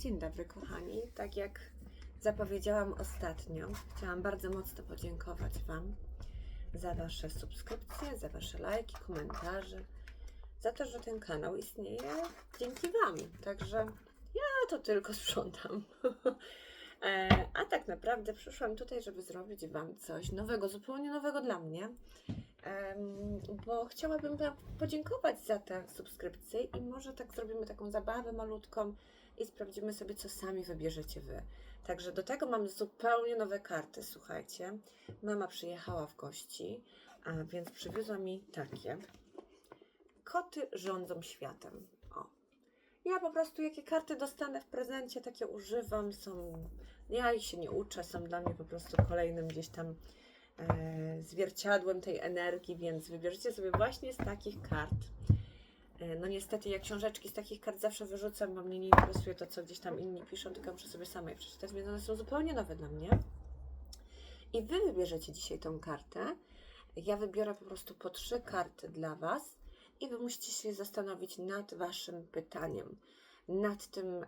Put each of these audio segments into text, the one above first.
Dzień dobry, kochani. Tak jak zapowiedziałam ostatnio, chciałam bardzo mocno podziękować Wam za Wasze subskrypcje, za Wasze lajki, komentarze, za to, że ten kanał istnieje dzięki Wam. Także ja to tylko sprzątam. E, A tak naprawdę przyszłam tutaj, żeby zrobić Wam coś nowego, zupełnie nowego dla mnie. Bo chciałabym Wam podziękować za te subskrypcje i może tak zrobimy taką zabawę malutką i sprawdzimy sobie, co sami wybierzecie Wy. Także do tego mam zupełnie nowe karty, słuchajcie. Mama przyjechała w gości, a więc przywiozła mi takie. Koty rządzą światem. O. Ja po prostu jakie karty dostanę w prezencie, takie używam, są... Ja ich się nie uczę, są dla mnie po prostu kolejnym gdzieś tam zwierciadłem tej energii, więc wybierzcie sobie właśnie z takich kart. E, No niestety ja książeczki z takich kart zawsze wyrzucam, bo mnie nie interesuje to, co gdzieś tam inni piszą, tylko muszę sobie sama je przeczytać, więc one są zupełnie nowe dla mnie. I Wy wybierzecie dzisiaj tą kartę. Ja wybiorę po prostu po trzy karty dla Was i Wy musicie się zastanowić nad Waszym pytaniem, nad tym,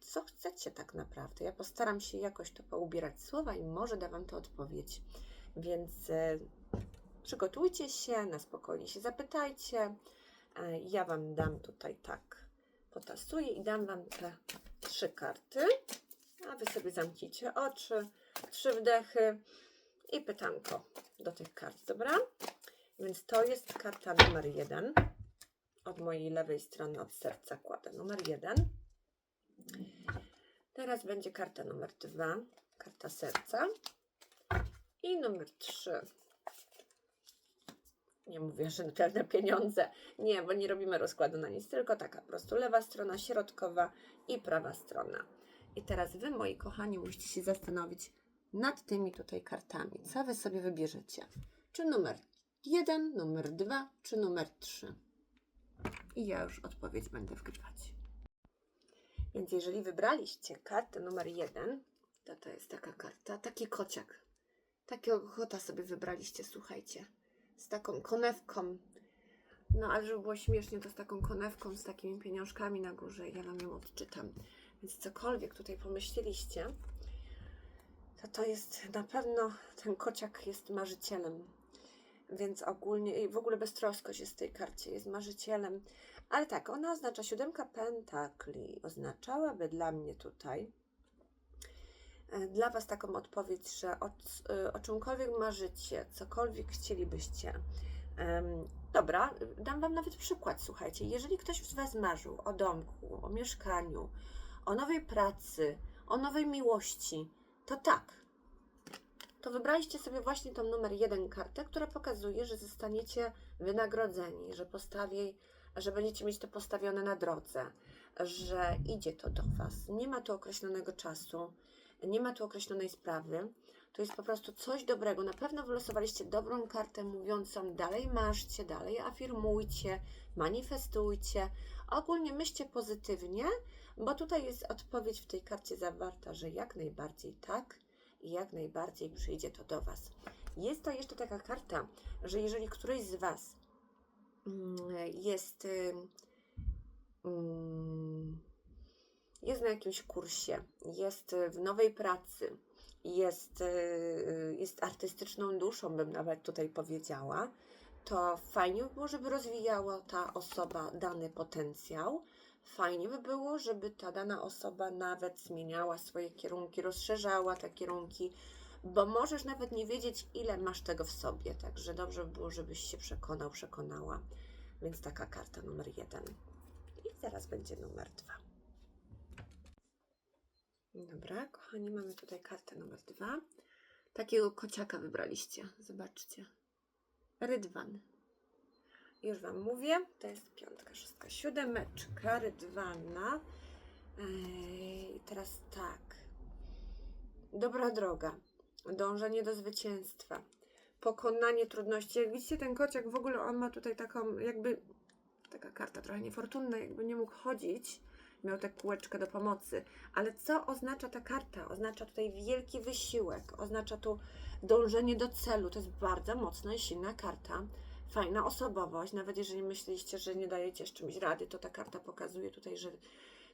co chcecie tak naprawdę. Ja postaram się jakoś to poubierać słowa i może da Wam to odpowiedź. Więc e, przygotujcie się, na spokojnie się zapytajcie. E, Ja Wam dam tutaj tak, potasuję i dam Wam te trzy karty, a Wy sobie zamknijcie oczy, trzy wdechy i pytanko do tych kart, dobra? Więc to jest karta numer jeden. Od mojej lewej strony od serca kładę numer jeden. Teraz będzie karta numer dwa, karta serca. I numer trzy. Nie mówię, że pełne pieniądze. Nie, bo nie robimy rozkładu na nic, tylko taka po prostu lewa strona, środkowa i prawa strona. I teraz Wy, moi kochani, musicie się zastanowić nad tymi tutaj kartami. Co Wy sobie wybierzecie? Czy numer jeden, numer dwa, czy numer trzy? I ja już odpowiedź będę wgrywać. Więc jeżeli wybraliście kartę numer jeden, to to jest taka karta, taki kociak. Takiego kota sobie wybraliście, słuchajcie. Z taką konewką. No, ale żeby było śmiesznie, to z taką konewką, z takimi pieniążkami na górze. Ja Wam ją odczytam. Więc cokolwiek tutaj pomyśleliście, to to jest na pewno, ten kociak jest marzycielem. Więc ogólnie, i w ogóle beztroskość jest w tej karcie, jest marzycielem. Ale tak, ona oznacza siódemka pentakli. Oznaczałaby dla mnie tutaj, e, dla Was taką odpowiedź, że o, e, o czymkolwiek marzycie, cokolwiek chcielibyście. Dobra, dam Wam nawet przykład, słuchajcie. Jeżeli ktoś z Was marzył o domku, o mieszkaniu, o nowej pracy, o nowej miłości, to tak. To wybraliście sobie właśnie tą numer jeden kartę, która pokazuje, że zostaniecie wynagrodzeni, że postawi, że będziecie mieć to postawione na drodze, że idzie to do Was. Nie ma tu określonego czasu, nie ma tu określonej sprawy. To jest po prostu coś dobrego. Na pewno wylosowaliście dobrą kartę mówiącą dalej marzcie, dalej afirmujcie, manifestujcie. Ogólnie myślcie pozytywnie, bo tutaj jest odpowiedź w tej karcie zawarta, że jak najbardziej tak i jak najbardziej przyjdzie to do Was. Jest to jeszcze taka karta, że jeżeli któryś z Was mm, jest, mm, jest na jakimś kursie, jest w nowej pracy, jest, jest artystyczną duszą, bym nawet tutaj powiedziała, to fajnie by było, żeby rozwijała ta osoba dany potencjał. Fajnie by było, żeby ta dana osoba nawet zmieniała swoje kierunki, rozszerzała te kierunki, bo możesz nawet nie wiedzieć, ile masz tego w sobie. Także dobrze by było, żebyś się przekonał, przekonała. Więc taka karta numer jeden. I zaraz będzie numer dwa. Dobra, kochani, mamy tutaj kartę numer dwa. Takiego kociaka wybraliście. Zobaczcie. Rydwan. Już Wam mówię, to jest piątka, szóstka, siódemeczka, rydwana. Ej, I teraz tak. Dobra droga, dążenie do zwycięstwa, pokonanie trudności. Jak widzicie, ten kociak w ogóle on ma tutaj taką, jakby taka karta trochę niefortunna, jakby nie mógł chodzić. Miał tę kółeczkę do pomocy. Ale co oznacza ta karta? Oznacza tutaj wielki wysiłek, oznacza tu dążenie do celu. To jest bardzo mocna i silna karta fajna osobowość, nawet jeżeli myśleliście, że nie dajecie z czymś rady, to ta karta pokazuje tutaj, że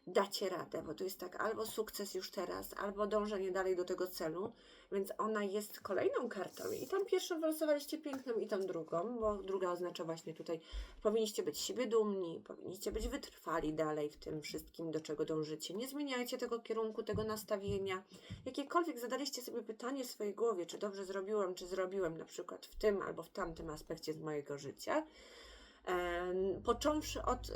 dacie radę, bo to jest tak albo sukces już teraz, albo dążenie dalej do tego celu, więc ona jest kolejną kartą. I tą pierwszą wylosowaliście piękną i tą drugą, bo druga oznacza właśnie tutaj, powinniście być siebie dumni, powinniście być wytrwali dalej w tym wszystkim, do czego dążycie. Nie zmieniajcie tego kierunku, tego nastawienia. Jakiekolwiek zadaliście sobie pytanie w swojej głowie, czy dobrze zrobiłem, czy zrobiłem na przykład w tym albo w tamtym aspekcie z mojego życia, począwszy od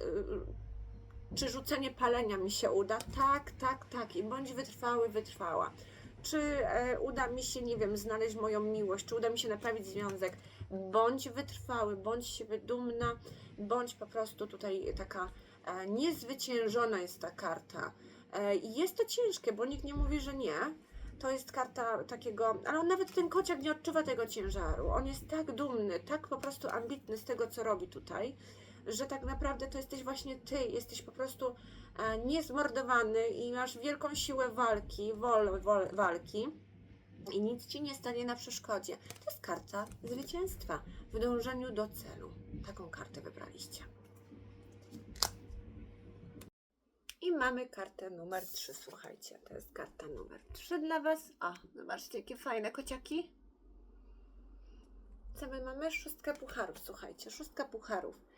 czy rzucenie palenia mi się uda? Tak, tak, tak. I bądź wytrwały, wytrwała. Czy e, uda mi się, nie wiem, znaleźć moją miłość? Czy uda mi się naprawić związek? Bądź wytrwały, bądź siebie dumna, bądź po prostu tutaj taka e, niezwyciężona jest ta karta. E, i jest to ciężkie, bo nikt nie mówi, że nie. To jest karta takiego, ale on nawet ten kociak nie odczuwa tego ciężaru. On jest tak dumny, tak po prostu ambitny z tego, co robi tutaj, że tak naprawdę to jesteś właśnie ty, jesteś po prostu e, niezmordowany i masz wielką siłę walki, wol, wol, walki i nic ci nie stanie na przeszkodzie. To jest karta zwycięstwa w dążeniu do celu. Taką kartę wybraliście. I mamy kartę numer 3, słuchajcie, to jest karta numer 3 dla Was. O, zobaczcie, jakie fajne kociaki. Co my mamy? Szóstkę pucharów, słuchajcie, szóstka pucharów.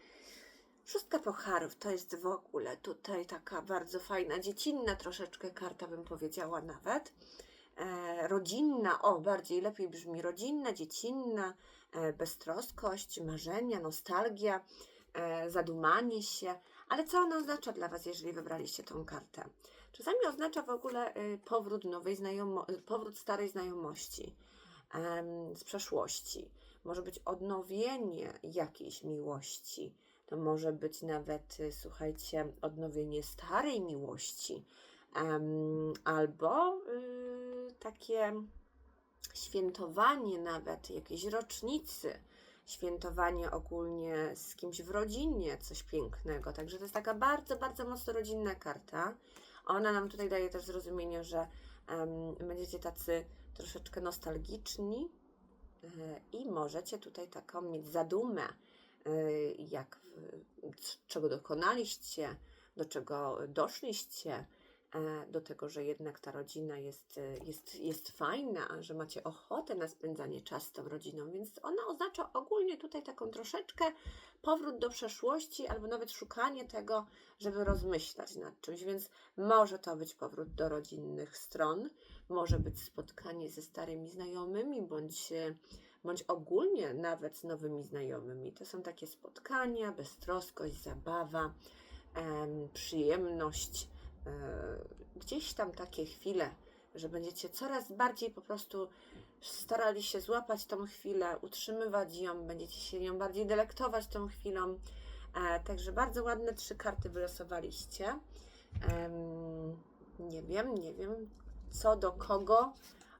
Szóstka pucharów to jest w ogóle tutaj taka bardzo fajna, dziecinna troszeczkę karta, bym powiedziała nawet. E, rodzinna, o, bardziej lepiej brzmi rodzinna, dziecinna, e, beztroskość, marzenia, nostalgia, e, zadumanie się. Ale co ona oznacza dla Was, jeżeli wybraliście tą kartę? Czasami oznacza w ogóle y, powrót nowej znajomo- powrót starej znajomości z przeszłości. Może być odnowienie jakiejś miłości. To może być nawet, y, słuchajcie, odnowienie starej miłości. Albo y, takie świętowanie nawet jakiejś rocznicy, świętowanie ogólnie z kimś w rodzinie, coś pięknego. Także to jest taka bardzo, bardzo mocno rodzinna karta. Ona nam tutaj daje też zrozumienie, że będziecie tacy troszeczkę nostalgiczni e, i możecie tutaj taką mieć zadumę, jak, w- c- czego dokonaliście, do czego doszliście, e, do tego, że jednak ta rodzina jest, e, jest, jest fajna, że macie ochotę na spędzanie czasu z tą rodziną, więc ona oznacza ogólnie tutaj taką troszeczkę powrót do przeszłości, albo nawet szukanie tego, żeby rozmyślać nad czymś, więc może to być powrót do rodzinnych stron, może być spotkanie ze starymi znajomymi, bądź, bądź ogólnie nawet z nowymi znajomymi. To są takie spotkania, beztroskość, zabawa, em, przyjemność, e, gdzieś tam takie chwile, że będziecie coraz bardziej po prostu starali się złapać tą chwilę, utrzymywać ją, będziecie się nią bardziej delektować tą chwilą. E, także bardzo ładne trzy karty wylosowaliście. Nie wiem, nie wiem co do kogo,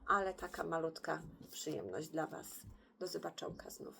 ale taka malutka przyjemność dla Was. Do zobaczonka znów.